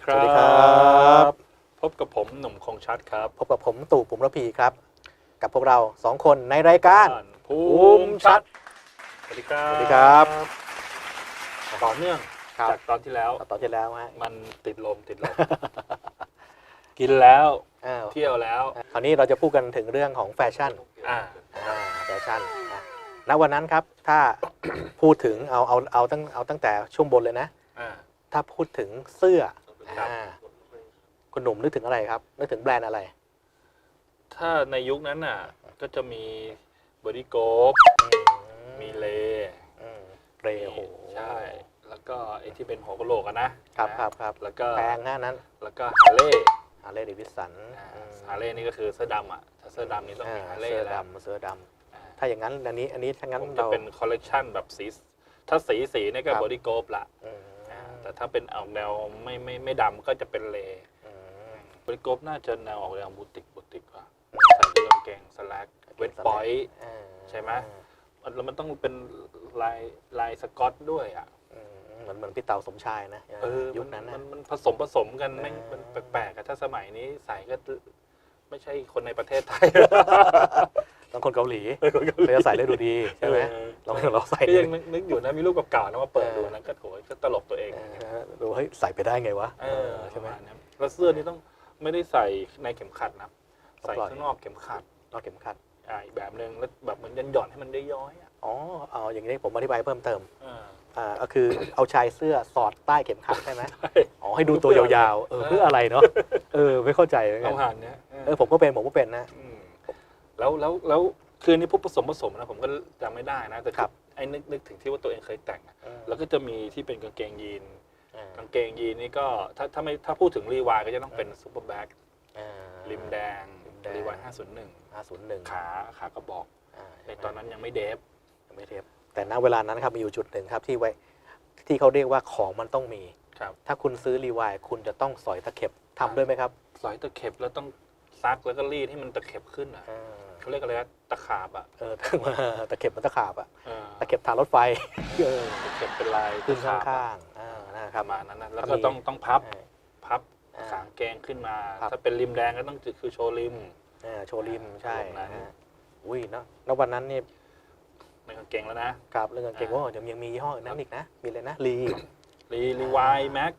ดีครับ สวัสดีครับ พบกับผมหนุ่มคงชัดครับ พบกับผมตู่ปุ่มระพีครับ กับพวกเราสองคนในรายการภูภูมิมิชัชัดดสวัสดีครับ สวัสดีครับต่อเนื่องครับจากตอนที่แล้วตอนที่แล้วฮะมันติดลมติดลมกินแล้วอ้าวเที่ยวแล้วคราวนี้เราจะพูดกันถึงเรื่องของแฟชั่นอ่าอ่าแฟชั่นนะณวันนั้นครับถ้าพูดถึงเอาเอาเอาตั้งเอาตั้งแต่ช่วงบนเลยนะอ่าถ้าพูดถึงเสื้อ ครับ อ่าคุณหนุ่มนึกถึงอะไรครับ นึกถึงแบรนด์อะไร ถ้าในยุคนั้นน่ะ ก็จะมีบริโกฟมีเลอืมเรโหใช่ แล้วก็ไอ้ที่เป็นหัวกะโหลกอะนะครับนะ ครับครับแล้วก็ แพงนะนั้นแล้วก็ฮาร์เลย์ฮาร์เลย์เดวิสันฮาร์เลย์นี่ก็คือเสื้อดำอะถ้าเสื้อดำนี่ต้องมีฮาร์เลย์เสื้อแล้วดำเสื้อดอ่าำถ้าอย่างนั้นอันนี้อันนี้ถ้างั้นผมจะเรา เป็นคอลเลกชันแบบสี ถ้าสีสีเนี่ยก็ครับ บอดี้โกฟละอืมอ่า แต่ถ้าเป็นออกแนวไม่ไม่ไม่ดำก็จะเป็นเลอืมบอดี้โกฟน่าจะแนวออกแนวบูติกบูติกว่ะอืมใส่กางเกงสแลกเวทปอยอ่าใช่ไหมแล้วมันต้องเป็นลายลายสกอตด้วยอะอืมเหมือนเหมือนพี่เต๋าสมชายนะเออยุมัคนนั้นมันะนมันผสมผสมกันไม่งเออมันแปลกๆอะถ้าสมัยนี้ใส่ก็ไม่ใช่คนในประเทศไทย ต้องคนเกาหลีเออคนเกาหลีเขาจะใส่ได้ดูดีใช่ไหมเออลองเราใส่ก็ยังนึกนึกอยู่นะมีรูปเก่าๆนะมาเปิดดูนะก็โถยก็ตลกตัวเองเออดูเฮ้ยใส่ไปได้ไงวะเออใช่ไหมประาณนั้นแล้วเสื้อนี่ต้องไม่ได้ใส่ในเข็มขัดนะต้องใส่ปล่อยข้างนอกเข็มขัดนอกเข็มขัดอ่าอีกแบบหนึ่งแล้วแบบเหมือนยันหย่อนให้มันได้ย้อยอะอ๋อเอาอย่างนี้ผมอธิบายเพิ่มเติมเอออ่าก็คือเอาชายเสื้อสอดใต้เข็มขัดใช่ไหมใช่อ๋อให้ดูตัวยาวๆเออเพื่ออะไรเนาะเออไม่เข้าใจเหมือนกัเอานผ่านเนี้ยเออผมก็เป็นผมก็เป็นนะม แล้วแล้วแล้วคือนี่พวกผสมผสมนะผมก็จำไม่ได้นะแต่ครับไอ้นึกนึกถึงที่ว่าตัวเองเคยแต่งอะแล้วก็จะมีที่เป็นกางเกงยีนอ่ากางเกงยีนนี่ก็ถ้าถ้าไม่ถ้าพูดถึงรีวายก็จะต้องเป็นซูเปอร์แบ็คอ่า ริมแดงริมแดง รีวายห้าศูนย์หนึ่งห้าศูนย์หนึ่งขาขากระบอกอ่าในตอนนั้นยังไม่เดฟ ยังไม่เทียบแต่ณเวลานั้นครับมีอยู่จุดหนึ่งครับที่ไว้ที่เขาเรียกว่าของมันต้องมี ครับ ถ้าคุณซื้อรีวายคุณจะต้องสอยตะเข็บทำด้วยไหมครับสอยตะเข็บแล้วต้องซักแล้วก็รีดให้มันตะเข็บขึ้นอะ อ่า เขาเรียกอะไรนะตะขาบอะเออตะเข็บมันตะขาบอะเออตะเข็บทางรถไฟเออตะเข็บเป็นลายขึ้นตะขบข้าอะงๆอ่านะคปรับระมาณนั้นนะแล้วถ้าก็มีต้องต้องพับอ่าพับอ่าขางเกงขึ้นมา ครับ ถ้าเป็นริมแดงก็ต้องคือโชว์ริม อ่าโชว์ริมใช่อารมณ์นั้น นะฮะอุ้ยเนอะแล้ววันนั้นนี่ในกางเกงแล้วนะกับเรื่องกางเกงอ่าโอ้ยังยังมียี่ห้ออื่นนั้นอีกนะมีเลยนะรีรีรีวายแม็ก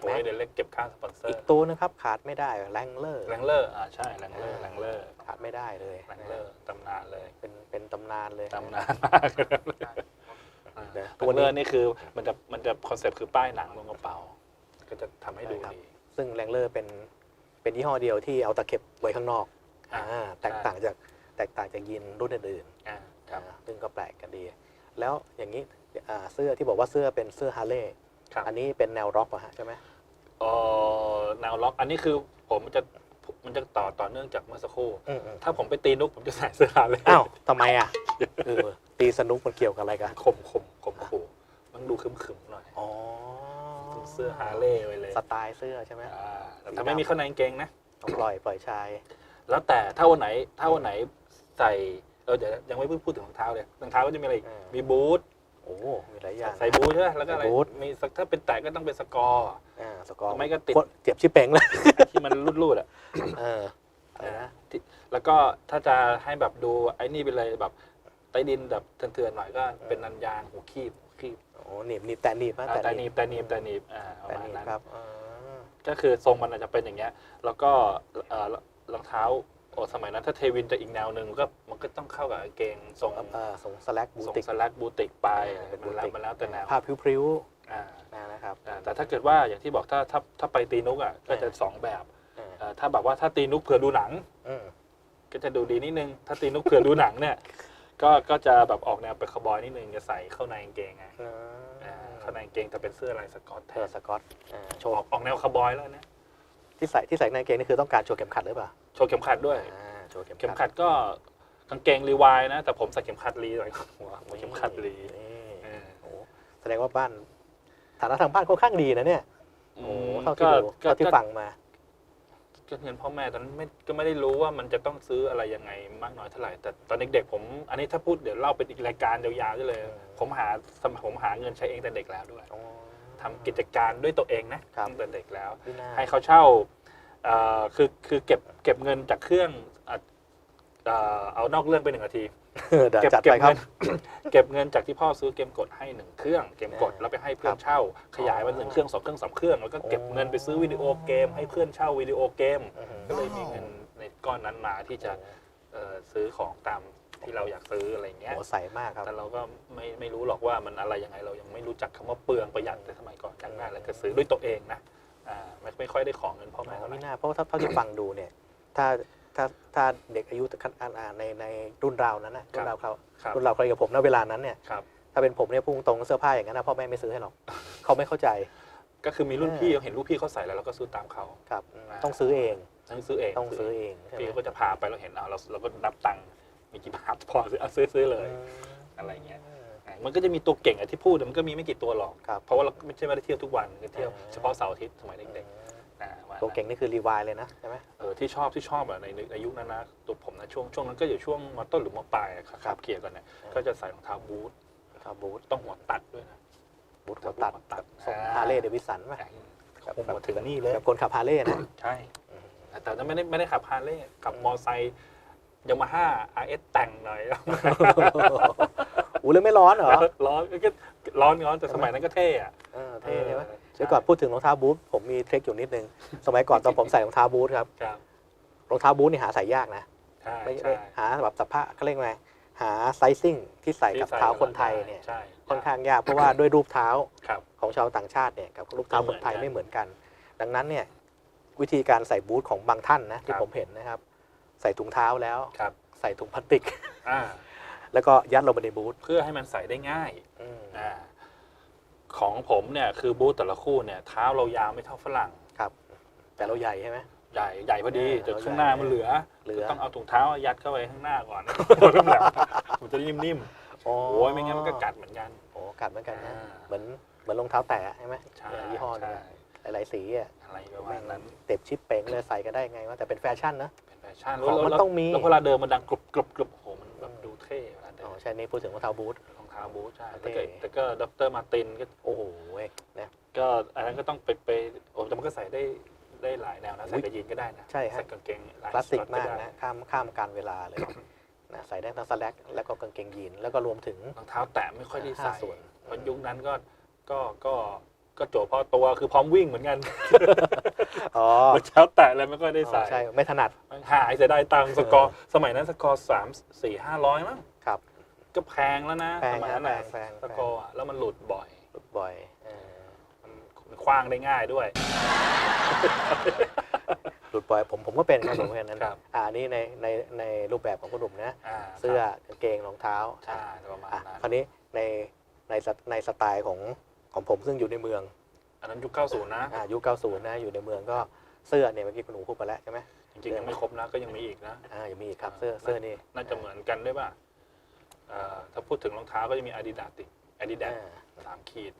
โอ้ย Mac เดี๋ยวเล็กเก็บค่าสปอนเซออีกร์ตัวนะครับขาดไม่ได้แรงเลอร์แรงเลอร์อ่าใช่แรงเลอร์แรงเลอร์ขาดไม่ได้เลยแรงเลอร์ตำนานเลยเป็นเป็นตำนานเลยตำนานมากแรงเลอร์นี่คือมันจะมันจะคอนเซ็ปต์คือป้ายหนังลงกระเป๋า ก็จะทำให้ดูดีซึ่งแรงเลอร์เป็นเป็นยี่ห้อเดียวที่เอาตะเข็บไว้ข้างนอกอ่าอ่าแตกต่างจากแตกต่างจากยีนรุ่นอื่นอ่าๆครับอ่าซึ่งก็แปลกกันดี แล้วอย่างนี้อ่าเสื้อที่บอกว่าเสื้อเป็นเสื้อฮาร์เลย์ ครับ อันนี้เป็นแนวร็อกเหรอะฮะใช่ไหมเอ่อแนวล็อกอันนี้คือผมมันจะมันจะต่อต่อเนื่องจากเมื่อสักครู่อืมอืมถ้าผมไปตีนุกผมจะใส่เสื้อฮาร์เลย์อ้าวทำไมอะเออตีสนุกมันเกี่ยวกับอะไรกันคมคมคมขู่มันดูขึมขึมๆหน่อยอ๋อเสื้อฮาร์เลย์ไปเลยสไตล์เสื้อใช่ไหม อ่าแต่ถ้าไม่มีข้างในกางเกงนะ ต้องปล่อยปล่อยชาย แล้วแต่ถ้าวันไหนถ้าวันไหนใส่เออเดี๋ยวยังไม่พูดถึงรองเท้าเลยรองเท้าก็จะมีอะไรอีกอ่ามี มีบูท โอ้มีหลายอย่าง ใส่บูทใช่ไหมแล้วก็อะไรใส่บูท มีสักถ้าเป็นแตะก็ต้องเป็นสกอร์ อ่าสกอร์ไม่ก็ติดโคตรเจ็บชิบเป่งเลยที่มันรูดๆอะเอออะไรนะที่แล้วก็ถ้าจะให้แบบดูไอ้นี่ไปเลยแบบใต้ดินแบบเถื่อนๆหน่อยก็เป็นนันยางหูคีบหูคีบโอ้หนีบหนีบแต่หนีบนะอ่าแต่หนีบแต่หนีบแต่หนีบอ่าประแต่มาหณนีบนั้น ครับอ่าก็คือทรงมันอาจจะเป็นอย่างเงี้ย แล้วก็เอ่อรองเท้า โอ้สมัยนั้นถ้าเทวินจะอีกแนวหนึ่งก็มันก็ต้องเข้ากับกางเกงทรงเอ่อส่งสแลกบูทรงติกสแลกบูติกไปอ่ามันแล้วมันแล้วแต่แนวผ้าพริ้วอ่าๆนะนะครับอ่าแต่ถ้าเกิดว่าอย่างที่บอกถ้าถ้าถ้าไปตีนุกอะก็จะอ่าสองแบบอ่าเอ่อถ้าแบบว่าถ้าตีนุกเผื่อดูหนัง อืม ก็จะดูดีนิดนึง ถ้าตีนุกเผื่อดูหนังเนี่ย ก็ก็จะแบบออกแนวเป็นคาวบอยนิดนึงจะใส่เข้าในกางเกงไงอ่าอ่าเข้าในกางเกงแต่เป็นเสื้อลายสกอตแทเธอนสกอตอ่าโชอว์อกออกแนวคาวบอยแล้วเนี่ยที่ใส่ที่ใส่ในกางเกงนี่คือต้องการโชว์เข็มขัดหรือเปล่า โชว์เข็มขัดด้วย อ่าโชว์เข็มเข็มขัดก็กางเกงรีวายนะ แต่ผมใส่เข็มขัดรีหน่อยหัวหัวเข็มขัดรีนี่เออโอ้แสดงว่าบ้านฐานะทางบ้านค่อนข้างดีนะเนี่ยอืโอ้มเท่าที่ก็ดูก็เท่าที่ก็ฟังมา ก็เงินพ่อแม่ตอนนั้นไม่ก็ไม่ได้รู้ว่ามันจะต้องซื้ออะไรยังไงมากน้อยเท่าไหร่ แต่ตอนเด็กๆผม อันนี้ถ้าพูดเดี๋ยวเล่าเป็นอีกรายการยาวๆได้เลย อืม ผมหาสมผมหาเงินใช้เองแต่เด็กแล้วด้วย อ๋อททำกิจการด้วยตัวเองนะครับ ตั้งแต่เด็กแล้วพี่นาให้เขาเช่าเอ่อ คือคือเก็บเก็บเงินจากเครื่องอะเอ่อเอานอกเรื่องไปหนึ่งนาทีเดี๋ยวเก็บจัดเก็ไปบครัเงิบนเก็บเงินจากที่พ่อซื้อเกมกดให้หนึ่งเครื่องเกมกดอ่าแล้วไปให้เพื่อครันบเช่า ขยายมาหนึ่งอ๋อเครื่องสองเครื่องสามเครื่องแล้วก็เก็บโอ้เงินไปซื้อวิดีโอเกม ให้เพื่อนเช่าวิดีโอเกมอื้อหือก็เลยมีเงินในก้อนนั้นมาที่จะเอ่อซื้อของตามที่เราอยากซื้ออะไรเงี้ยโอ้ใสมากครับ แต่เราก็ไม่ไม่รู้หรอกว่ามันอะไรยังไงเรายังไม่รู้จักคำว่าเปลืองประหยัดแต่สมัยก่อนอยากได้แล้วก็ซื้อด้วยตัวเองนะ อ่าไม่ไม่ค่อยได้ของเงินพ่อแม่อ๋อเท่าไหร่ ไม่น่าเพราะว่าถ้าเท่าที่ฟังดูเนี่ย ถ้าถ้าถ้าเด็กอายุขั้นอ่าในในรุ่นเรานั้นนะรุ่นเราเขาครับ รุ่นเราใครกับผมณเวลานั้นเนี่ยครับ ถ้าเป็นผมเนี่ยพุ่งตรงเสื้อผ้าอย่างนั้นนะพ่อแม่ไม่ซื้อให้หรอก เขาไม่เข้าใจก็คือมีรุ่นเออพี่เราเห็นรุ่นพี่เขาใส่แล้วเราก็ซื้อตามเขาครับอืมอ่าต้องซื้อเองต้องซื้อเองต้องซื้อเองใช่ไหมพี่ก็จะพาไปเราเห็นเอาเราเราก็นับตังค์มีกี่บาทพอซื้อเอาซื้อซื้อเลย อืมอะไรเงี้ยอะ มันก็จะมีตัวเก่งอะที่พูดแต่มันก็มีไม่กี่ตัวหรอกครับ เพราะว่าเราไม่ใช่ไม่ได้เที่ยวทุกวันก็เที่ยวอ่าเฉพาะเสาร์อาทิตย์สมัยเด็กๆอ่าว่าตัวเก่งนี่คือรีวายเลยนะใช่ไหมเออที่ชอบที่ชอบอะในในยุคนั้นนะตัวผมนะช่วงช่วงนั้นก็อยู่ช่วงมต้นหรือมปลายอะครับครับเกี่ยวกันเนี่ยอ่าก็จะใส่รองเท้าบูทครับบูทต้องหัวตัดด้วยนะบูทหัวตัดหัวตัดส่งอ่าฮาร์เลย์เดวิสันป่ะโอ้โหถึงนี่เลยแบบคนขับฮาร์เลย์นะใช่แต่ถ้าไม่ได้ไม่ได้ขับฮาร์เลย์ขับมอไซค์ยามาฮ่า RS แต่งหน่อย อู้เลยไม่ร้อนเหรอร้อนก็ร้อนร้อนแต่สมัยนั้นก็เท่อะเออเท่ใช่ไหมออเดี๋ยวก่อนพูดถึงรองเท้าบูทผมมีเทคอยู่นิดนึง สมัยก่อนตอนผมใส่รองเท้าบูทครับครับรองเท้าบูทนี่หาใส่ยากนะใช่ไม่ใช่ไม่หาแบบสภาพเขาเรียกไงหาไซซิ่งที่ใส่กับเท้าคนไทยเนี่ยใช่ค่อนข้างยากเพราะว่าด้วยรูปเท้าครับของชาวต่างชาติเนี่ยกับรูปเท้าคนไทยไม่ไม่เหเหมืมืออนนกักันนดังนั้นเนี่ยวิธีการใส่บูทของบางท่านนะที่ครับผมเห็นนะครับ ใส่ถุงเท้าแล้วครับใส่ถุงพลาสติกอ่า แล้วก็ยัดลงไปในบูทเพื่อให้มันใส่ได้ง่ายอืมอ่าของผมเนี่ยคือบูทแต่ละคู่เนี่ยเท้าเรายาวไม่เท่าฝรั่งครับ แต่เราใหญ่ใช่ไหมใหญ่ใหญ่พอดีเออแต่ข้างหน้ามันเหลือเหลือต้องเอาถุงเท้ายัดเข้าไปข้างหน้าก่อนเริ่มแหลมมันจะได้นิ่มๆโอ้ยไม่งั้นมันก็กัดเหมือนกันโอ้กัดเหมือนกันนะอ่าเหมือนเหมือนรองเท้าแตะใช่ไหมใช่ยี่ห้อหนึงใช่อะหลายๆสีอะอะไรประมาณนั้นเต็บชิปเป๋งเลยใส่ก็ได้ไงว่าแต่เป็นแฟชั่นนะเป็นแฟชั่นของมันแล้วต้องมีแล้วเวลาเดินมันดังกรุบกรุบกรุบโอ้โหมันแบบดูเท่เวลาเดิ อ๋อนใช่นี่พูดถึงรองเท้าบูท รองเท้าบูทใช่เท่แต่ก็แต่ก็ดรมาร์ตินก็โอ้โหเว้ยนะก็อันนั้นก็ต้องไปไปโอ้แต่มันก็ใส่ได้ได้หลายแนวนะอุ๊ใส่ยกับยีนก็ได้นะใช่ฮะใส่กางเกงลายคลาสสิกสมากได้นะข้ามข้ามการเวลาเลยนะใส่ได้ทั้งสแลกแล้วก็กางเกงยีนแล้วก็รวมถึงรองเท้าแตะไม่ค่อยได้ใส่ห้าส่วนเพราะยุคนั้นก็ก็ก็ก็โจพอตัวคือพร้อมวิ่งเหมือนกันอ๋อรองเท้าแตะเลยไม่ค่อยได้ใส่ใช่ไม่ถนัดมันหายเสียดายตังค์สกอร์สมัยนั้นสกอร์สามสี่ห้าร้อยมั้งครับ ก็แพงแล้วนะแพงสมัยนั้นแพน่ะงแพงสกอร์อะแล้วมันหลุดบ่อย หลุดบ่อยเออมันมันคว้างได้ง่ายด้วย หลุดบ่อยผมผมก็เป็นครับผมก็เป็นนั้นครับ อ่านี่ในในในรูปแบบของคุณหนุ่มนะอ่าเสื้อครับกางเกงรองเท้าใช่ประมาณอะนั้นคราวนี้ในในสในสไตล์ของของผมซึ่งอยู่ในเมืองอันนั้นยุค90นะ อ่ายุค90นะอยู่ในเมืองก็เสื้อเนี่ยเมื่อกี้คุณหนูพูดไปแล้วใช่ไหมจริงๆยังไม่ครบนะก็ยังมีอีกนะ อ่ายังมีอีกครับเสื้อเสื้อนี่น่าจะเหมือนกันด้วยป่ะเอ่อ ถ้าพูดถึงรองเท้าก็จะมี Adidas ติ Adidas อ่าสามขีด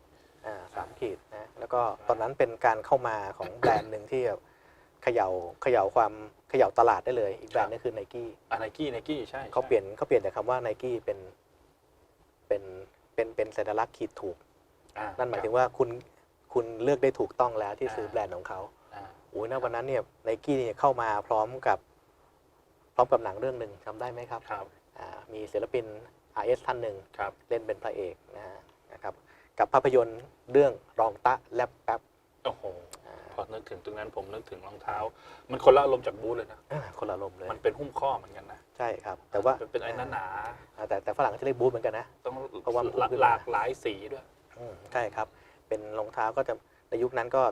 อ่าสามขีดนะแล้วก็ตอนนั้นเป็นการเข้ามาของแบรนด์หนึ่งที่แบบเขย่าเขย่าความเขย่าตลาดได้เลย อีกแบรนด์หนึงคือไนกี้อะไนกี้ไนกี้ใช่เขาเปลี่ยนเขาเปลี่ยนจากคำว่าไนกี้เป็นเป็นเป็นเป็นสัญลักษณ์ขีดถูกอ่นั่นหมายถึงว่าคุณคุณเลือกได้ถูกต้องแล้วที่อ่าซื้อแบรนด์ของเขาอ่าโอ้ยณวันนั้นเนี่ยไนกี้เนี่ยเข้ามาพร้อมกับพร้อมกับหนังเรื่องหนึ่งจำได้ไหมครับครับอ่ามีศิลปิน RS ท่านหนึ่งครับเล่นเป็นพระเอกนะฮะนะครับกับภาพยนตร์เรื่องรองตะแลบแป๊บโอ้โหอ่าพอนึกถึงตรงนั้นผมนึกถึงรองเท้า มันคนละอารมณ์จากบูทเลยนะอ่าคนละลมณ์เลยมันเป็นหุ้มข้อเหมือนกันนะใช่ครับ แต่ว่าเป็นเป็นไอ้หนาอ่าแต่แต่ฝรั่งจะเรียกบูทเหมือนกันนะๆต้องเพราะว่ามันหุ้มขึ้นมาหลากหลายสีด้วยอืมใช่ครับ เป็นรองเท้าก็จะในยุคนั้นก็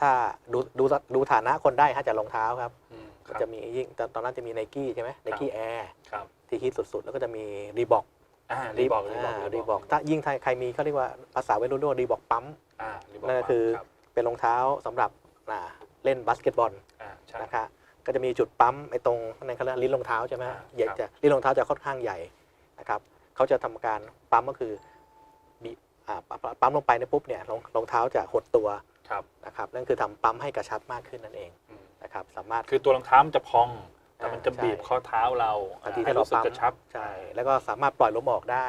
ถ้าดูดูดูฐานะคนได้ฮะจากรองเท้าครับอืมคก็รับจะมียิ่งตอนตอนนั้นจะมีไนกี้ใช่ไหมไนกี้แอร์ครับที่ฮิตสุดๆ แล้วก็จะมีรีบอก อ่ารีบอกรีบอกรีบอก ถ้ายิ่งใครมีเขาเรียกว่าภาษาวัยรุ่นเรียกว่ารีบอกปั๊มอ่ารีบอกนั่นก็คือรับเป็นรองเท้าสำหรับอ่าเล่นบาสเกตบอลอ่าใช่นะคะก็จะมีจุดปั๊มไอ้ตรงในเขาเรียกลิ้นรองเท้าใช่ไหมอ่าใหญ่ครับจะลิ้นรองเท้าจะค่อนข้างใหญ่นะครับเขาจะทำการปั๊มก็คือบีอ่าปั๊มปั๊มลงไปในปุ๊บเนี่ยรองรองเท้าจะหดตัวครับนะครับนั่นคือทำปั๊มให้กระชับมากขึ้นนั่นเองอืมนะครับสามารถคือตัวรองเท้ามันจะพอง แต่มันจะอ่าใช่บีบข้อเท้าเราทันทีให้ที่เรารู้สึกปั๊มกระชับใช่แล้วก็สามารถปล่อยลมออกได้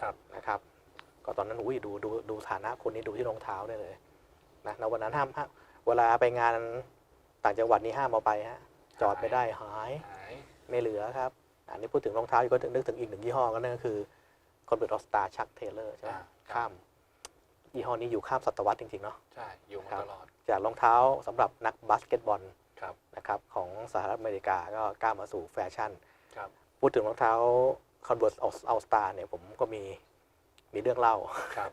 ครับนะครับ ก็ตอนนั้นอุ้ยดูดูดูฐานะคนนี้ดูที่รองเท้าได้เลยนะแล้ววันนั้นห้ามห้ามเวลาไปงานต่างจังหวัดนี่ห้ามเอาไปฮะจอดไม่ได้หายหายไม่เหลือครับ อันนี้พูดถึงรองเท้าอีกก็นึกถึงอีกหนึ่งยี่ห้อก็นั่นก็คือคอนเวิร์ตออสตาชักเทเลอร์ใช่ไหมอ่าข้ามยี่ห้อนี้อยู่ข้ามศตวรรษจริงๆเนาะใช่อยู่มาครับตลอดจากรองเท้าสำหรับนักบาสเกตบอลครับ นะครับของสหรัฐอเมริกาก็ก้าวมาสู่แฟชั่นครับพูดถึงรองเท้า Converse All Star เนี่ยผมก็มีมีเรื่องเล่าครับ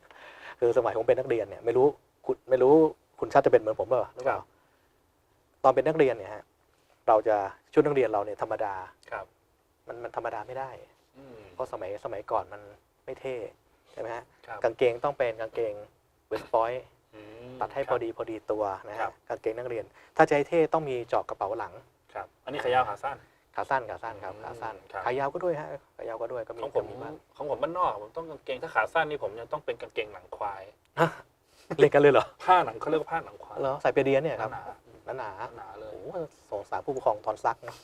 คือสมัยผมเป็นนักเรียนเนี่ยไม่รู้คุณไม่รู้คุณชัดจะเป็นเหมือนผมเปล่าหรือเปล่าครับตอนเป็นนักเรียนเนี่ยฮะเราจะชุดนักเรียนเราเนี่ยธรรมดาครับ มันมันธรรมดาไม่ได้อืมเพราะสมัยสมัยก่อนมันไม่เท่ใช่ไหมฮะครับกางเกงต้องเป็นกางเกงเวสปอยอืม ตัดให้พอดีพอดีตัวนะครัฮะบ กางเกงนักเรียน ถ้าจะให้เท่ต้องมีเจาะกระเป๋าหลัง ครับ อันนี้ขายาวขาสั้น ขาสั้นขาสั้นครับอืมขาสั้นครับ ขายาวก็ด้วยฮะขายาวก็ด้วยก็มีของผมจะมีบ้าง ของผมบ้านนอกผมต้องกางเกงถ้าขาสั้นนี่ผมยังต้องเป็นกางเกงหนังควาย เล่นกันเลยเหรอผ้าหนังเขาเรียกว่าผ้าหนังควายเหรอใส่เปียเดียนเนี่ยครับหนาหนาหนาๆหนาๆเลๆยโอ้โหสงสารผู้ปกครองตอนซักเนอะ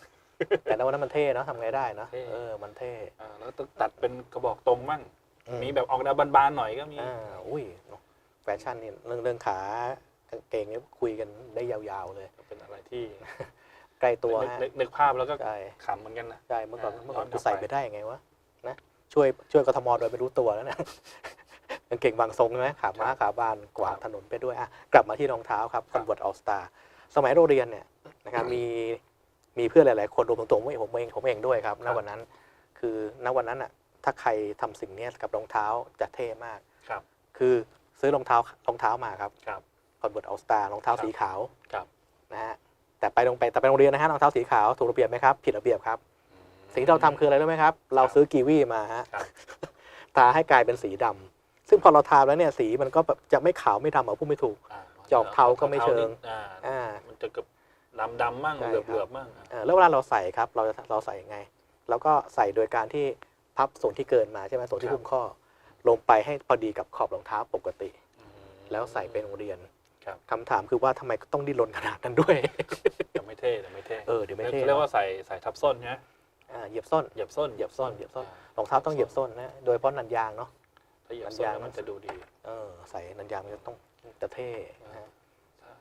แต่ในวันนั้นมันเท่เนอะทำไงได้เนอะเท่ เออมันเท่อ่าแล้วก็ตัดเป็นกระบอกตรงมั่ง อืมีแบบออกแนวบานๆหน่อยก็มี อ่าอุ้ยเนอะ แฟชั่นนี่เรื่องเรื่องขากางเกงนี่คุยกันได้ยาวๆเลย เป็นอะไรที่ใกล้ตัวนึกฮะ นึกนึกภาพแล้วก็ใช่ ขำเหมือนกันนะ ใช่เมื่อก่อนอ่าเมื่อก่อนย้อนกลักูบใส่ไปไปได้ยังไงวะนะช่วยช่วยกทมโดยไม่รู้ตัวแล้วนะ กางเกงบางทรงใช่ไหมขาม้าขาบานกวาดถนนไปด้วยอะกลับมาที่รองเท้าครับคอนเวิร์ตออสตาสมัยเราเรียนเนี่ยนะครับมีมีเพื่อนหลาย ๆ คนรวมถึงตัวผมเองผมเองผมเองด้วยครับณวันนั้น คือณวันนั้นอะถ้าใครทำสิ่งเนี้ยกับรองเท้าจะเท่มาก ครับ คือ ซื้อรองเท้ารองเท้ามาครับครับคอนเวิร์ตออสตารองเท้าครับสีขาวครับนะฮะแต่ไปโรงไปแต่ไปโรงเรียนนะฮะรองเท้าสีขาวถูกระเบียบไหมครับผิดระเบียบครับอืมสิ่งที่เราทำคืออะไรรู้ไหมครับ เราซื้อกีวีมาฮะครับทาให้กลายเป็นสีดำซึ่งพอเราทาแล้วเนี่ยสีมันก็แบบจะไม่ขาวไม่ดำเอาพูดไม่ถูกอ่าจอกเทาก็ไม่เชิงอ่าอ่ามันจะเกับดำดำๆมั่งใช่เหลือบครับเหลือบๆมั่งอะเออแล้วเวลาเราใส่ครับเราจะเราใส่ยังไงเราก็ใส่โดยการที่พับส่วนที่เกินมาใช่ไหมส่วนที่หุ้มข้อ ลงไปให้พอดีกับขอบรองเท้าปกติอืมแล้วใส่ไปโรงเรียนครับคำถามคือว่าทำไมต้องดิ้นรนขนาดนั้นด้วยแต่ไม่เท่แต่ไม่เท่เออเดี๋ยวไม่เท่เรียกว่าใส่ใส่ทับส้นใช่ไหมอ่าเหยียบส้นเหยียบส้นเหยียบส้นเหยียบส้นอ่ารองเท้าต้องเหยียบส้นนะโดยเฉพาะนันยางเนาะถ้าเหยียบส้นแล้วมันจะดูดีเออใส่นันยางมันจะต้องจะเท่นะฮะ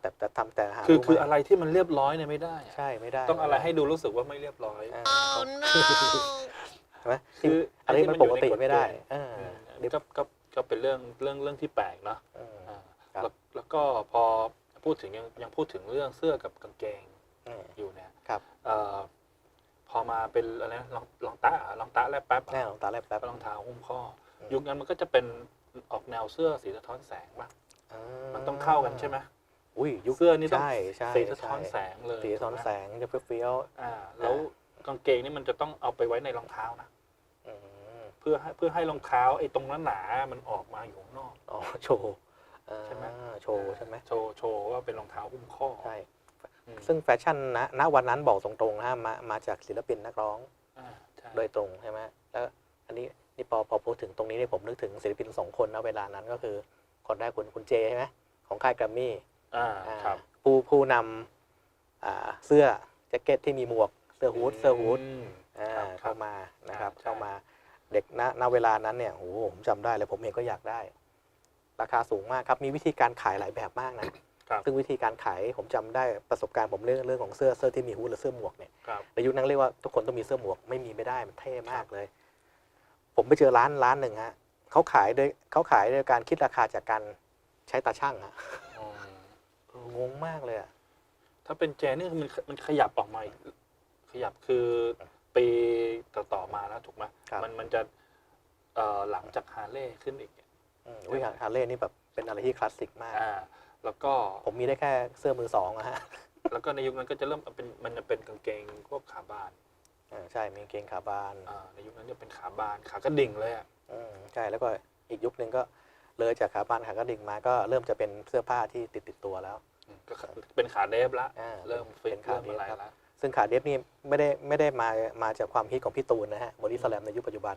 แต่แต่ทำแต่หาคือรู้หมคืออะไรที่มันเรียบร้อยเนี่ยไม่ได้อะใช่ไม่ได้ ต้องอะไรให้ดูรู้สึกว่าไม่เรียบร้อยอ่าใช่ไหมคืออะไรที่มันปกติไม่ได้เอออืมเดี๋ยวก็ก็ก็เป็นเรื่องเรื่องเรื่องที่แปลกเนาะเอออ่าครับแล้วแล้วก็พอพูดถึงยังยังพูดถึงเรื่องเสื้อกับกางเกงเอออยู่เนี่ยครับเอ่อพอมาเป็นอะไรนะรองรองตาเหรอรองตาแลบแป๊บแน่รองตาแลบแป๊บก็รองเท้าหุ้มข้ออมยุคนั้นมันก็จะเป็นออกแนวเสื้อสีสะท้อนแสงป่ะอ่ามันต้องเข้ากันใช่ไหมอุ้ยยุคเสื้อนี่ต้องใช่ใช่สีสะท้อนใช่แสงเลยสีสะท้อนแสงจะเฟี้ยวอ่าแล้วกางเกงนี่มันจะต้องเอาไปไว้ในรองเท้านะๆอืมเพื่อให้เพื่อให้รองเท้าไอ้ตรงนั้นหนาๆมันออกมาอยู่ข้างนอก อ๋อโชว์อ่าใช่ไหมโชว์ใช่ไหมโชว์โชว์ว่าเป็นรองเท้าหุ้มข้อใช่อืมซึ่งแฟชั่นนะณวันนั้นบอกตรงๆนะฮะมามาจากศิลปินนักร้องอ่าใช่โดยตรงใช่ไหมแล้วอันนี้นี่พอพอพูดถึงตรงนี้เนี่ยผมนึกถึงศิลปินสองคนนะเวลานั้นก็คือคนแรกคุณคุณเจใช่ไหมของค่ายแกรมมี่อ่าอ่าครับผู้ผู้นำอ่าเสื้อแจ็คเก็ตที่มีหมวกเสื้อฮูดเสื้อฮูดมอ่าครับครับเข้ามานะครับใช่เข้ามา เด็กณณเวลานั้นเนี่ยโอ้โหผมจำได้เลยผมเองก็อยากได้ ราคาสูงมากครับ มีวิธีการขายหลายแบบมากนะ ครับ ซึ่งวิธีการขายผมจำได้ประสบการณ์ผมเรื่องเรื่องของเสื้อเสื้อที่มีฮูดหรือเสื้อหมวกเนี่ยครับ ในยุคนั้นเรียกว่าทุกคนต้องมีเสื้อหมวกไม่มีไม่ได้มันเท่มากเลย ผมไปเจอร้านร้านหนึ่งฮะเขาขายโดยเขาขายโดยการคิดราคาจากการใช้ตาช่างฮะอืมเอองงมากเลยอะ ถ้าเป็นแจนี่มันมันขยับออกมาอีกขยับคือ ปีต่อๆมาแล้วถูกไหมครับ มันมันจะเอ่อหลังจากฮาร์เลย์ขึ้นอีกอืมวิฮาร์เลย์นี่แบบเป็นอะไรที่คลาสสิกมาก อ่าแล้วก็ ผมมีได้แค่เสื้อมือสองอะฮะแล้วก็ในยุคนั้นก็จะเริ่มเป็นมันจะเป็นกางเกงพวกขาบานอ่าใช่มีกางเกงขาบานอ่าในยุคนั้นจะเป็นขาบานขากระดิ่งเลยอะอืมใช่แล้วก็อีกยุคหนึ่งก็เลยจากขาบานขากระดิ่งมาก็เริ่มจะเป็นเสื้อผ้าที่ติดติดตัวแล้วอืมก็เป็นขาเดฟละ อ่าเริ่มฟิเป็ตนขาเริ่มอะไรเดฟครับ ละ ซึ่งขาเดฟนี่ไม่ได้ไม่ได้มามาจากความฮิตของพี่ตูนนะฮะบอดี้สแลมในยุคปัจจุบัน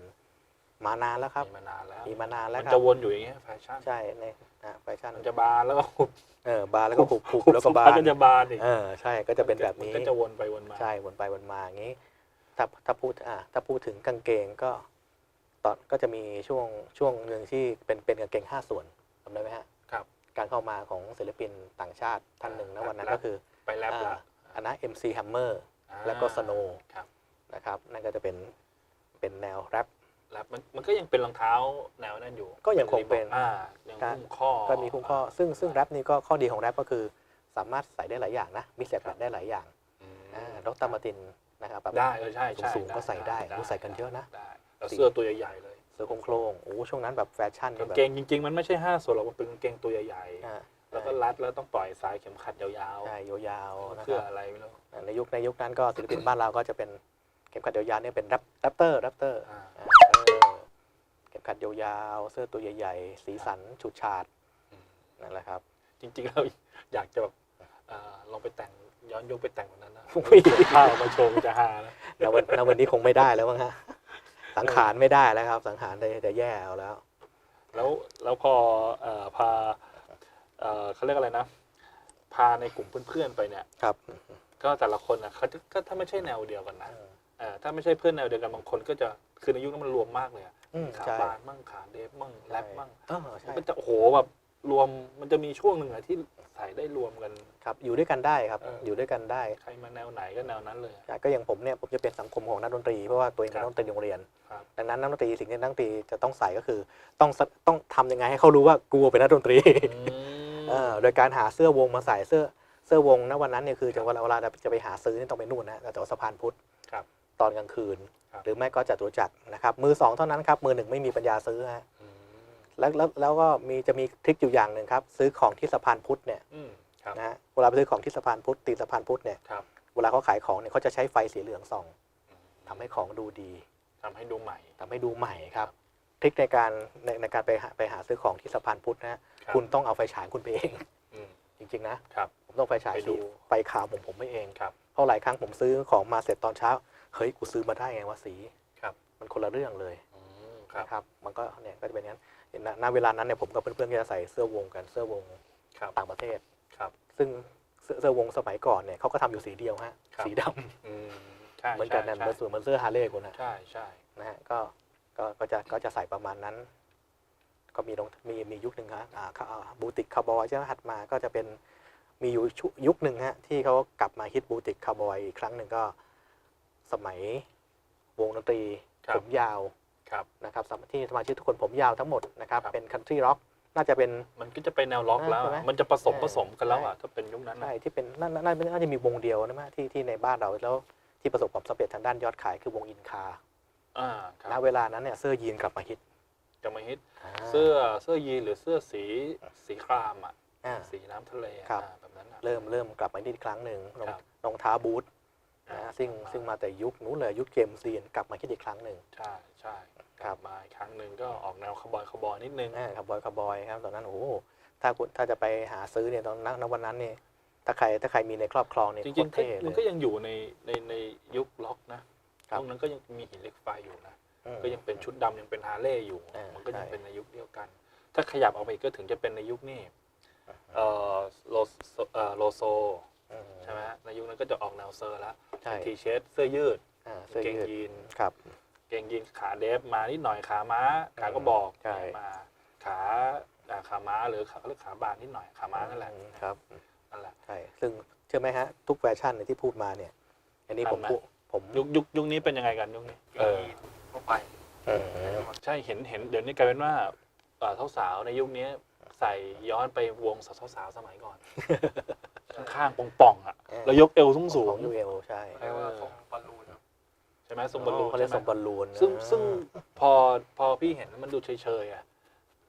มานานแล้วครับ มีมานานแล้วมีมานานแล้วมันครัจะบ วนอยู่อย่างเงี้ยแฟชั่นใช่ในอะแฟชั่นมันจะบานแล้วก็หุบเออบาร์แล้วก็หุบหุบแล้วก็บาสัร์พัก็จะบานอีกเออใช่ก็จะเป็นแบบนี้ มัก็จะวนไปวนมา ใช่วนไปวนมาอย่างนี้ ถ้าถ้าพูดอะถ้าพูดถึงกางเกงก็ตอนก็จะมีช่วงช่วงหนึ่งที่เป็นเป็นกางเกงห้าส่วนจำได้ไหมฮะครับ การเข้ามาของศิลปินต่างชาติท่านหนึ่งนะอ่าวันนั้นครับก็คือไปแรปละอ่าอั นนะ MC Hammer อ่าแล้วก็ Snow ครับนะครับนั่นก็จะเป็นเป็นแนวแรปแรปมันมันก็ยังเป็นรองเท้าแนวนั้นอยู่ ก็ยังคงเป็นอ่ายังคุ้มข้อก็มีคุ้มข้อ ซึ่งซึ่งแรปนี่ก็ข้อดีของแรปก็คือ สามารถใส่ได้หลายอย่างนะมิกซ์แอนได้หลายอย่างอืมอ่าดรมาร์ตินนะครับแบบได้เออใช่ใช่สูงๆก็ใส่ได้โอ้ใส่กันเยอะนะได้แล้วเสื้อตัวใหญ่ๆเลยเสื้อโครงๆโอ้ช่วงนั้นแบบแฟชั่นกางแบบเกงจริงๆ มันไม่ใช่ห้าส่วนหรอกมันเป็นกางเกงตัวใหญ่อ่าๆ แล้วก็รัดแล้วต้องปล่อยสายเข็มขัดยาวใช่ยาวๆๆนะคเพื่อรับอะไรไม่รู้ในยุคในยุคนั้นก็ศิลปินบ้านเราก็จะเป็นเข็มขัดยาวๆเนี่ยเป็นแรปแรปเตอร์แรปเตอร์อ่า เข็มขัดยาวๆเสื้อตัวใหญ่ ๆ สีสันฉูดฉาดอืม นั่นแหละครับ จริงๆเราอยากจะแบบเอ่อลองไปแต่งย้อนยุคไปแต่งวันนั้นนะอุ้ย ข้าวมาโชว์มันจะฮานะณวันณวันนี้คงไม่ได้แล้วมั้งฮะสังขารไม่ได้แล้วครับ สังขารจะจะแย่เอาแล้ว แล้วแล้วพอเอ่อพา เอ่อเขาเรียกอะไรนะ พาในกลุ่มเพื่อนๆไปเนี่ย ครับ ก็แต่ละคนอะเขาจะก็ถ้าไม่ใช่แนวเดียวกันนะเอ่อถ้าไม่ใช่เพื่อนแนวเดียวกันบางคนก็จะคือในยุคนั้นมันรวมมากเลยอะอืมขาใช่บานมั่งขาเดฟมั่งแรปมั่งเออใช่มันก็จะโอ้โหแบบรวมมันจะมีช่วงหนึ่งอะที่ใส่ได้รวมกัน ครับ อยู่ด้วยกันได้ครับ เออออ ยู่ด้วยกันได้ใครมาแนวไหนก็แนวนั้นเลยอะ ใช่ก็อย่างผมเนี่ย ผมจะเป็นสังคมของนักดนตรี เพราะว่าตัวเองเป็นครับนักดนตรีโรงเรียน ครับ ดังนั้นนักดนตรีสิ่งที่นักดนตรีจะต้องใส่ก็คือ ต้องสต้องทำยังไงให้เขารู้ว่ากูเป็นนักดนตรี อืม เออโดยการหาเสื้อวงมาใส่เสื้อเสื้อวงณวันนั้นเนี่ยคือจะเวลาเวลาจะไปหาซื้อนี่ต้องไปนู่นนะแต่ว่าสะพานพุทธครับตอนกลางคืนครับหรือไม่ก็จตุจักรนะครับ มือสองเท่านั้นครับมือหนึ่งไม่มีปัญญาซื้อฮะอืมแล้วแล้วแล้วก็มีจะมีทริคอยู่อย่างหนึ่งครับ ซื้อของที่สะพานพุทธเนี่ยอืมครับนะฮะเวลาไปซื้อของที่สะพานพุทธตีนสะพานพุทธเนี่ยครับเวลาเขาขายของเนี่ยเขาจะใช้ไฟสีเหลืองส่องอืมทำให้ของดูดีทำให้ดูใหม่ทำให้ดูใหม่ครับ ทริคในการในในการไปหาไปหาซื้อของที่สะพานพุทธนะฮะรับ คุณต้องเอาไฟฉายคุณไปเอง อืม จริง ๆ นะ ครับผมต้องไฟฉายไปดู สีไฟขาวผมผมไม่เอง ครับ เพราะหลายครั้งผมซื้อของมาเสร็จตอนเช้า เฮ้ย กูซื้อมาได้ไงวะสีครับ มันคนละเรื่องเลยอืมครับ นะครับ มันก็เนี่ยก็จะเป็นอย่างนั้นณณเวลานั้นเนี่ยผมกับเพื่อนๆก็จะใส่เสื้อวงกันเสื้อวงครับ ต่างประเทศ ครับ ซึ่งเสื้อเสื้อวงสมัยก่อนเนี่ยเขาก็ทำอยู่สีเดียวฮะครับ สีดำอืมใช่เหมือนกันนะใช่เหมือนส่วนเหมือนเสื้อฮาร์เลย์คุณนะใช่ใช่ นะฮะก็ ก็ก็จะก็จะใส่ประมาณนั้น ก็มีตรงมีมียุคหนึ่งฮะอ่าเขาอ่าบูติกคาร์บอยใช่ไหมถัดมาก็จะเป็นมีอยู่ชุยุคหนึ่งฮะที่เขากลับมาฮิตบูติกคาร์บอยอีกครั้งหนึ่งก็สมัยวงดนตรีครับผมยาวครับนะครับสมาที่สมาชิกทุกคนผมยาวทั้งหมดนะครับครับเป็นคันทรีร็อกน่าจะเป็นมันก็จะไปแนวล็อกแล้วใช่ไหมอะมันจะผสมใช่ผสมกันแล้วอะถ้าเป็นยุคนั้นนะใช่ที่เป็นน่าน่าน่าน่าจะมีวงเดียวนะมั้ยที่ที่ในบ้านเราแล้วที่ประสบความสำเร็จทางด้านยอดขายคือวงอินคา อ่าครัณบเวลานั้นเนี่ยเสื้อยีนกลับมาฮิตจะมาฮิตาเสื้อเสื้อยีนหรือเสื้อสีสีครามอะอ่า สีน้ำทะเลอะครับ อ่าแบบนั้นอะ เริ่มเริ่มกลับมาฮิตอีกครั้งหนึ่งรองครับรองเท้าบูทอ่า นะซึ่งซึ่งมาแต่ยุคนู้นเลยยุคเกมซีนกลับมาฮิตอีกครั้งหนึ่ง ใช่ใช่ครับมาอีกครั้งหนึ่งก็ออกแนวคาวบอยคาวบอยนิดนึง อ่าคาร์บอยคาร์บอยครับตอนนั้นโอ้โหถ้าคุณถ้าจะไปหาซื้อเนี่ยตอนนั้นณวันนั้นเนี่ยถ้าใครถ้าใครมีในครอบครองเนี่ยจโคริตงรๆก็เท่เลมันยก็ยังอยู่ในในในยุคล็อกนะ ครับช่วงนั้นก็ยังมีหินเหล็กไฟอยู่นะ อืม ก็ยังเป็นชุดดำยังเป็นฮาร์เลย์อยู่อ่ามัมันก็ยังใช่ เป็นในยุคเดียวกัน ถ้าขยับออกไปอีกก็ถึงจะเป็นในยุคนี้เอ่อโลโซเอ่อโลโซอืมใช่ไหมฮะในยุคนั้นก็จะออกแนวเซอร์แล้วใช่ทีเชสเสื้อยืดอ่าเสื้อเกงยืดยีน ครับ เกงยีนขาเดฟมานิดหน่อยขาม้าขาก็บอกใช่ มาขาอ่าขาม้าหรือขาเขาเรียกขาบานนิดหน่อยขาม้านั่นแหละครับนั่นแหละ ใช่ซึ่งเชื่อไหมฮะ ทุกแฟชั่นเนี่ยที่พูดมาเนี่ย อันนี้ผมทันไหม พูด ผมยุคยุคยุคนี้เป็นยังไงกันยุคนี้ เออทั่วไปเออใช่เห็นเห็นเดี๋ยวนี้กลายเป็นว่าเอ่อสาวๆในยุคนี้ใส่ย้อนไปวงสาวๆสมัยก่อน ข้างๆป่องๆอะเออแล้วยกเอวสูงสูของงยูเอลใช่เรียกว่าทรงบอลลูนครับๆใช่ไหมทรงบอลลูนเขาเรียกใช่ทไหมรงบอลลูนซึ่งอ่าซึ่งพอพอพี่เห็นแล้วมันดูเฉยๆอะ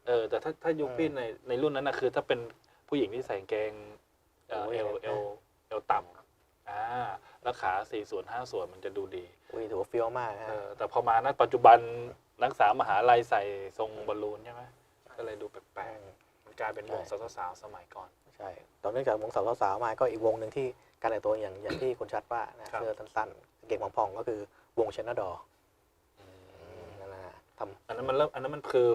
เออแต่ถ้าถ้ายุคพี่ในในรุ่นนั้นนะคือ ถ้าเป็นผู้หญิงที่ใส่กางเกงเอ่อโอ้เอยวเอวเอวต่ำ อ่าแล้วขาสี่ส่วนห้าส่วนมันจะดูดีอุ้ยถือว่าเฟี้ยวมากเอฮะอแต่พอมาณปัจจุบันนักศึกษามหาลัยใส่ทรงบอลลูนใช่ไหมก็เลยดูแปลกๆมันกลายเป็นวงสาวๆสมัยก่อน ใช่ตอนนี้จากวงสาวสาวๆมาก็อีกวงหนึ่งที่การแต่งตัวอย่างอย่างที่คุณชัดว่านะครับ เสื้อสั้นๆกางเกงพองๆก็คือวงเชนนาดอนั่นแหละทอันนั้นมันเริ่มอันนั้นมันคือ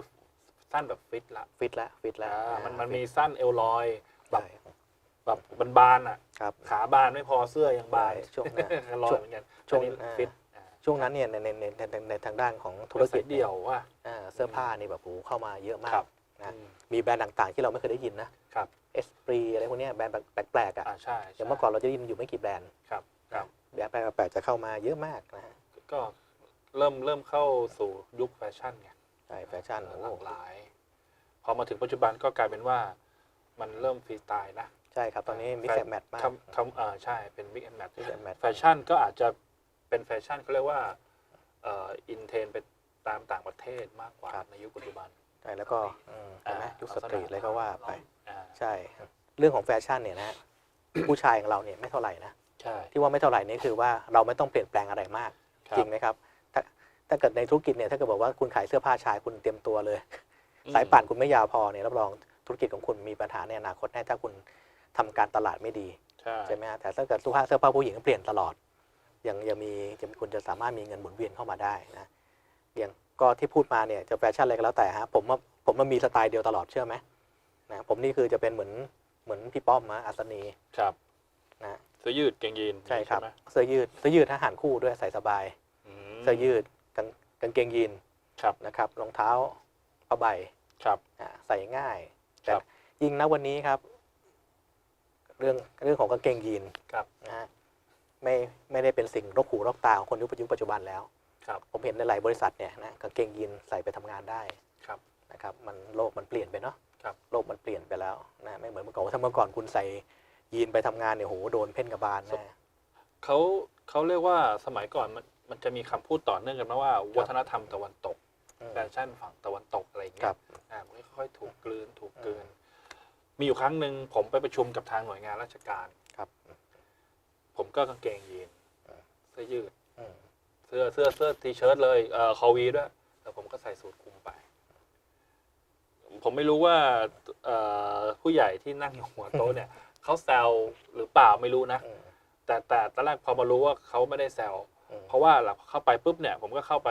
สั้นแบบฟิตละำฟิตแล้วฟิตแล้วอ่ามันมันฟิตมีสั้นเอวลอย แบบ ใช่ แบบบานๆอะ ครับ ขาบานไม่พอเสื้อยังบานใช่ช่วงหน้าลอยเหมือนกันช่วงอันนี้อ่าฟิตอ่าช่วงนั้นเนี่ยในในในในในในทางด้านของธุรกิจเดี่ยวว่ะอ่าเสื้อผ้านี่แบบโอ้โหเข้ามาเยอะมาครักบนะอืมมีแบรนด์ต่างๆที่เราไม่เคยได้ยินนะครับเอสปรีอะไรพวกเนี้ยแบรนด์แปลกๆอะอ่าใช่อใช่ย่างเมื่อก่อนเราจะได้ยินอยู่ไม่กี่แบรนด์ครับครับแบรนด์แปลกๆจะเข้ามาเยอะมากนะฮะก็เริ่มเริ่มเข้าสู่ยุคแฟชั่นไงใช่แฟชั่นหโอ้ลากโหหลาย พอมาถึงปัจจุบันก็กลายเป็นว่ามันเริ่มฟรีสไตล์นะ ใช่ครับ ตอนนี้มิกแฟแอนแมทมากคำคำอ่าใช่เป็นมิกแอนแมทมิกแอนแมทแฟชั่นก็อาจจะเป็นแฟชั่นเขาเรียกว่าเอ่ออินเทรนไปตามต่างประเทศมากกว่าในยุคปัจจุบันใช่แล้วก็อืมเห็นไหมอ่ายุคสตรีทอะไรก็ว่าไปอ่าใช่ครับเรื่องของแฟชั่นเนี่ยนะฮะผู้ชายของเราเนี่ยไม่เท่าไหร่นะใช่ที่ว่าไม่เท่าไหร่นี่คือว่าเราไม่ต้องเปลี่ยนแปลงอะไรมากครับจริงไหมครับ ถ้าถ้าเกิดในธุรกิจเนี่ยถ้าเกิดบอกว่าคุณขายเสื้อผ้าชายคุณเตรียมตัวเลย สายป่านคุณไม่ยาวพอเนี่ยรับรองธุรกิจของคุณมีปัญหาในอนาคตแน่ถ้าคุณ ทำการตลาดไม่ดีใช่ใช่ไหมฮะแต่ถ้าเกิดเสื้อผ้าเสื้อผ้าผู้หญิงเปลี่ยนตลอด ยังยังมีจะคุณจะสามารถมีเงินหมุนเวียนเข้ามาได้นะอย่างก็ที่พูดมาเนี่ยจะแฟชั่นอะไรก็แล้วแต่ฮะผมว่าผมมันมีสไตล์เดียวตลอดเชื่อไหมนะผมนี่คือจะเป็นเหมือนเหมือนพี่ป้อมนะอัศนีครับนะเสื้อยืดเกงยีนใช่ครับไหมเสื้อยืดเสื้อยืดทหารคู่ด้วยใส่สบายมเสื้อยืดกางกางเกงยีนครับนะครับรองเท้าผ้าใบครับอ่าใส่ง่ายคแต่รับยิ่งนะวันนี้ครับ เรื่องเรื่องของกางเกงยีนครับนะฮะไม่ไม่ได้เป็นสิ่งรกหูรกตาของคนยุคปัจจุบันแล้วครับผมเห็นในหลายบริษัทเนี่ยนะกางเกงยีนใส่ไปทำงานได้ครับนะครับมันโลกมันเปลี่ยนไปเนาะครับโลกมันเปลี่ยนไปแล้วนะไม่เหมือนเมื่อก่อนถ้าเมื่อก่อนคุณใส่ยีนไปทำงานเนี่ยโหโดนเพ่นกระบาลแน่เขาเขาเรียกว่าสมัยก่อนมันมันจะมีคำพูดต่อเนื่องกันมาว่า วัฒนธรรมตะวันตกอืมแฟชั่นฝั่งตะวันตกอะไรอย่างเงี้ครัยบอ่ามันก็ค่อยๆถูกกลืนถูกกลืน มีอยู่ครั้งหนึ่งผมไปประชุมกับทางหน่วยงานราชการ ครับ ผมก็กางเกงยีนอ่าเสื้อยืดอืมเสื้อเสื้อเสื้อทีเชิ้ตเลยเอ่อคอวีด้วยแล้วผมก็ใส่สูทคลุมไป ผมไม่รู้ว่าเอ่อผู้ใหญ่ที่นั่งอยู่หัวโต๊ะเนี่ย เขาแซวหรือเปล่าไม่รู้นะอืมแต่แต่ตอนแรกพอมารู้ว่าเขาไม่ได้แซวอืมเพราะว่าหลังเข้าไปปุ๊บเนี่ย ผมก็เข้าไป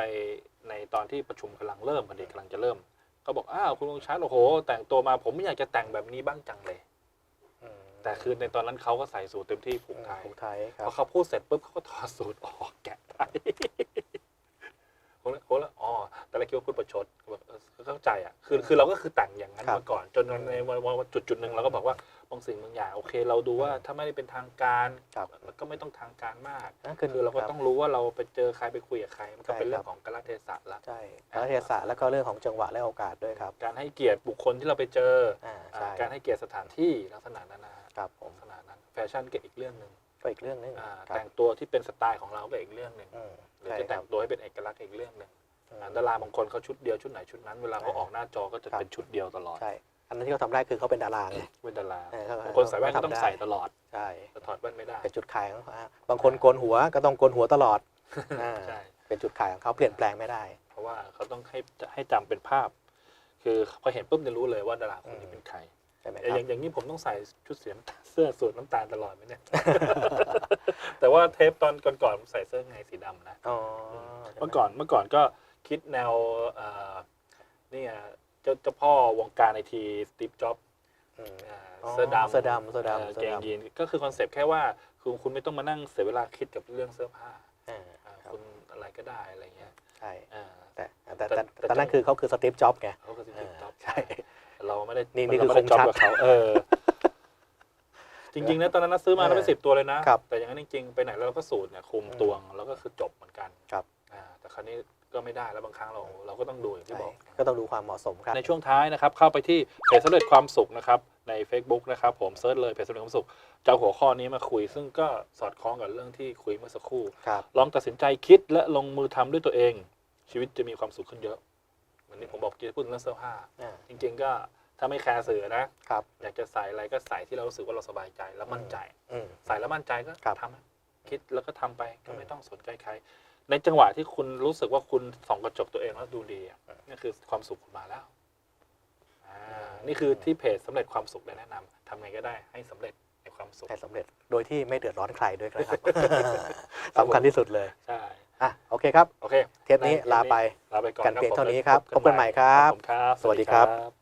ในตอนที่ประชุมกำลังเริ่มพอดีกำลังจะเริ่ม ก็บอกอ้าวคุณลุงชัดโอ้โห แต่งตัวมาผมไม่อยากจะแต่งแบบนี้บ้างจังเลยอืมแต่คือในตอนนั้นเขาก็ใส่สูทเต็มที่ผูกไทยผูกไทยครัพบอเขาพูดเสร็จปุ๊บเขาก็ถอดสูทออกแกะไทย ผมเลยผมเลยอ๋อแต่ละคิดว่าพูดประชดบอกเออเข้าใจอะคือคือเราก็คือแต่งอย่างนั้นครับมาก่อน จนในวันวันวันจุดจุดหนึ่งเราก็บอกว่าบางสิ่งบางอย่างโอเค เราดูว่าถ้าไม่ได้เป็นทางการครับแล้วก็ไม่ต้องทางการมากนั่นคือเราก็บต้องรู้ว่าเราไปเจอใครไปคุยกับใครมันก็ใช่เป็นเรื่อครังบของกาลเทศะละใช่แล้วเทศะแล้วก็เรื่องของจังหวะและโอกาสด้วยครับ การให้เกียรติบุคคลที่เราไปเจออ่าอ่าใช่การให้เกียรติสถานที่ลักษณะนั้นนะฮะครับผมลักษณะนั้นแฟชั่นก็อีกเรื่องหนึ่ง ก็อีกเรื่องหนึงอ่าครับแต่งตัวที่เป็นสไตล์ของเราก็อีกเรื่องหนึ่งอืมหรือใช่จะคแต่รับ งตัวให้เป็นเอกลักษณ์อีกเรื่องหนึ่งอืมอ่าดาราบางคนเขาชุดเดียวชุดไหนชุดนั้น เวลาเขาอ่าออกหน้าจอก็จะครับ เป็นชุดเดียวตลอดใช่ อันนั้นที่เขาทำได้คือเขาเป็นดาราไงเป็นดาราเออเขาบางคนใส่แว่นก็ต้องเขาทำได้ใส่ตลอดใช่แต่ถอดแว่นไม่ได้ เป็นจุดขายของเขาฮะบางคนโกนหัวก็ต้องโกนหัวตลอดอ่าใช่ เป็นจุดขายของเขาเปลี่ยนแปลงไม่ได้ เพราะว่าเขาต้องให้ให้จำเป็นภาพ คือพอเห็นปุ๊บจะรู้เลยว่าดาราคนนี้เป็นใคร ใช่ไหมคแต่รับอย่างอย่างนี้ผมต้องใส่ชุดสีน้ำตาลเสื้อสูทน้ำตาลตลอดไหมเนี่ย แต่ว่าเทปตอนก่อนๆผมใส่เสื้อไงสีดำนะอ๋อเมื่อก่อนเมื่อก่อนก็คิดแนวเอ่อนี่ไงเจ้าเจ้าพ่อวงการไอทีสตีฟจ็อบอืมอ่าอ๋อเสื้อดำเสื้อดำเสื้อดำอ่าเสื้เกองดำยีนก็คือคอนเซปต์แค่ว่าคือคุณไม่ต้องมานั่งเสียเวลาคิดกับเรื่องเสื้อผ้าอ่าอ่าครับคุณอะไรก็ได้อะไรเงี้ยใช่อ่าแต่แต่แต่แต่แต่แต่นั่นคือเขาคือสตีฟจ็อบส์ไงเขาคือสตีอ่าฟจ็อบใช่ เราไม่ได้นี่นี่เราคือไม่ได้คงจ็อบชัดกับเขาเออ จริงๆนะตอนนั้นนะซื้อมาแล้วเป็นสิบตัวเลยนะครับแต่อย่างนั้นจริงๆ ไปไหนแล้วเราก็สูตรเนี่ยคุมอืมตวงแล้วก็คือจบเหมือนกันครับอ่าแต่คราวนี้ก็ไม่ได้แล้วบางครั้งเราเราก็ต้องดูอย่างที่ใช่บอก ก็ต้องดูความเหมาะสมครับในช่วงท้ายนะครับ เข้าไปที่เพจสำเร็จความสุขนะครับใน Facebook นะครับผมเซิร์ชเลยเพจสำเร็จความสุขจะเอาหัวข้อนี้มาคุย ซึ่งก็สอดคล้องกับเรื่องที่คุยเมื่อสักครู่ครับลองตัดสินใจคิดและลงมือทำด้วยตัวเอง ชีวิตจะมีความสุขขึ้นเยอะ วันนี้ผมบอกจะพูดเรื่องเสื้อผ้าอ่าจริง ๆ ก็ถ้าไม่แคร์สื่อนะครับอยากจะใส่อะไรก็ใส่ที่เรารู้สึกว่าเราสบายใจแล้วมั่นใจอืมใส่แล้วมั่นใจก็ครับทำคิดแล้วก็ทำไปก็อืมไม่ต้องสนใจใคร ในจังหวะที่คุณรู้สึกว่าคุณส่องกระจกตัวเองแล้วดูดีอะอืมนี่คือความสุขคุณมาแล้วอ่านี่คือที่เพจสำเร็จความสุขได้แนะนำทำไงก็ได้ให้สำเร็จในความสุขให้สำเร็จโดยที่ไม่เดือดร้อนใครด้วยนะครับสำคัญที่สุดเลยใช่ อะโอเคครับ โอเคเทปนี้ลาไปลาไปก่อนกันเพียงผมเท่านี้ครับพบกันใหม่ครับผมครับสวัสดีครับสวัสดี